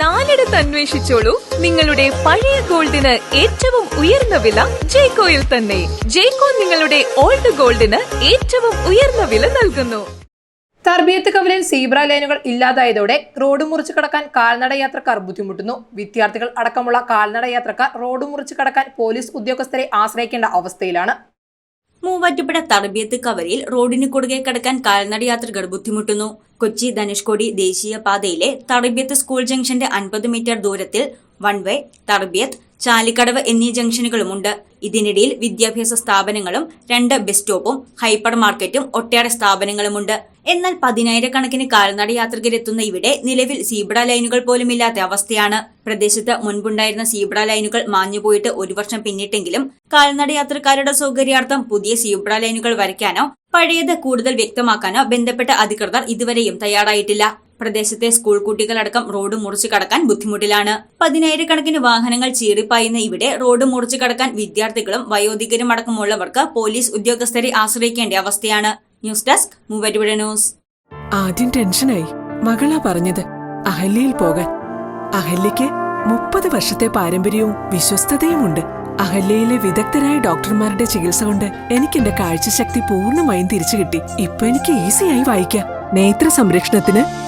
നാലിടത്ത് അന്വേഷിച്ചോളൂ. നിങ്ങളുടെ പഴയ ഗോൾഡിന് ഏറ്റവും ഉയർന്ന വില ജേക്കോയിൽ തന്നെ. ജേക്കോ നിങ്ങളുടെ ഓൾഡ് ഗോൾഡിന് ഏറ്റവും ഉയർന്ന വില നൽകുന്നു. തർബിയത്ത് കവലയിൽ സീബ്ര ലൈനുകൾ ഇല്ലാതായതോടെ റോഡ് മുറിച്ച് കടക്കാൻ കാൽനട യാത്രക്കാർ ബുദ്ധിമുട്ടുന്നു. വിദ്യാർത്ഥികൾ അടക്കമുള്ള കാൽനട യാത്രക്കാർ റോഡ് മുറിച്ച് കടക്കാൻ പോലീസ് ഉദ്യോഗസ്ഥരെ ആശ്രയിക്കേണ്ട അവസ്ഥയിലാണ്. മൂവാറ്റുപുഴ തറബിയത്ത് കവരയിൽ റോഡിന് കുറുകെ കടക്കാൻ കാൽനട യാത്രികർ ബുദ്ധിമുട്ടുന്നു. കൊച്ചി ധനുഷ്കോടി ദേശീയ പാതയിലെ തറബിയത്ത് സ്കൂൾ ജംഗ്ഷന്റെ അൻപത് മീറ്റർ ദൂരത്തിൽ വൺവേ തറബിയത്ത് ചാലിക്കടവ് എന്നീ ജംഗ്ഷനുകളുമുണ്ട്. ഇതിനിടയിൽ വിദ്യാഭ്യാസ സ്ഥാപനങ്ങളും രണ്ട് ബസ് സ്റ്റോപ്പും ഹൈപ്പർ മാർക്കറ്റും ഒട്ടേറെ സ്ഥാപനങ്ങളുമുണ്ട്. എന്നാൽ പതിനായിരക്കണക്കിന് കാൽനട യാത്രികരെത്തുന്ന ഇവിടെ നിലവിൽ സീബ്ര ലൈനുകൾ പോലും ഇല്ലാത്ത അവസ്ഥയാണ്. പ്രദേശത്ത് മുൻപുണ്ടായിരുന്ന സീബ്ര ലൈനുകൾ മാഞ്ഞുപോയിട്ട് ഒരു വർഷം പിന്നിട്ടെങ്കിലും കാൽനട യാത്രക്കാരുടെ സൗകര്യാർത്ഥം പുതിയ സീബ്ര ലൈനുകൾ വരയ്ക്കാനോ പഴയത് കൂടുതൽ വ്യക്തമാക്കാനോ ബന്ധപ്പെട്ട അധികൃതർ ഇതുവരെയും തയ്യാറായിട്ടില്ല. പ്രദേശത്തെ സ്കൂൾ കുട്ടികളടക്കം റോഡ് മുറിച്ചു കടക്കാൻ ബുദ്ധിമുട്ടിലാണ്. പതിനായിരക്കണക്കിന് വാഹനങ്ങൾ ചീറിപ്പായുന്ന ഇവിടെ റോഡ് മുറിച്ചു കടക്കാൻ വിദ്യാർത്ഥികളും വയോധികരും അടക്കമുള്ളവർക്ക് പോലീസ് ഉദ്യോഗസ്ഥരെ ആശ്രയിക്കേണ്ട അവസ്ഥയാണ്. News desk Muvattupuzha news. ആദ്യം ടെൻഷനായി. മകളാ പറഞ്ഞത് അഹല്യയിൽ പോകാൻ. അഹല്യയ്ക്ക് മുപ്പത് വർഷത്തെ പാരമ്പര്യവും വിശ്വസ്തതയുമുണ്ട്. അഹല്യയിലെ വിദഗ്ധരായ ഡോക്ടർമാരുടെ ചികിത്സ കൊണ്ട് എനിക്ക് എന്റെ കാഴ്ചശക്തി പൂർണമായും തിരിച്ചു കിട്ടി ഇപ്പൊ എനിക്ക് ഈസിയായി വായിക്കാം. നേത്ര സംരക്ഷണത്തിന്